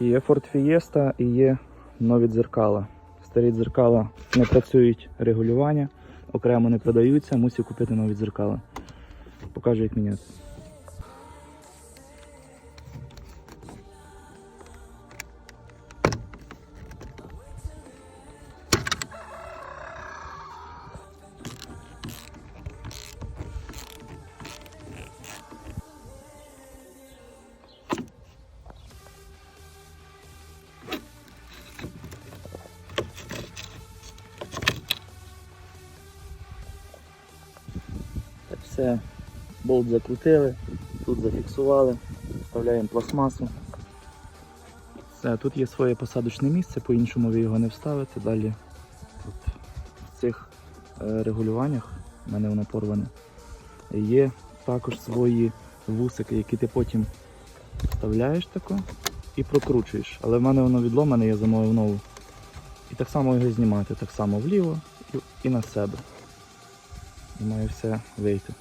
Є Ford Fiesta і є нові дзеркала. Старі дзеркала не працюють регулювання, окремо не продаються, мусив купити нові дзеркала. Покажу, як міняти. Все, болт закрутили, тут зафіксували, вставляємо пластмасу. Все, тут є своє посадочне місце, по-іншому ви його не вставите. Далі тут в цих е, регулюваннях, в мене воно порване, є також свої вусики, які ти потім вставляєш тако і прокручуєш. Але в мене воно відломане, я замовив нову. І так само його знімати, так само вліво і, і на себе. І має все вийти.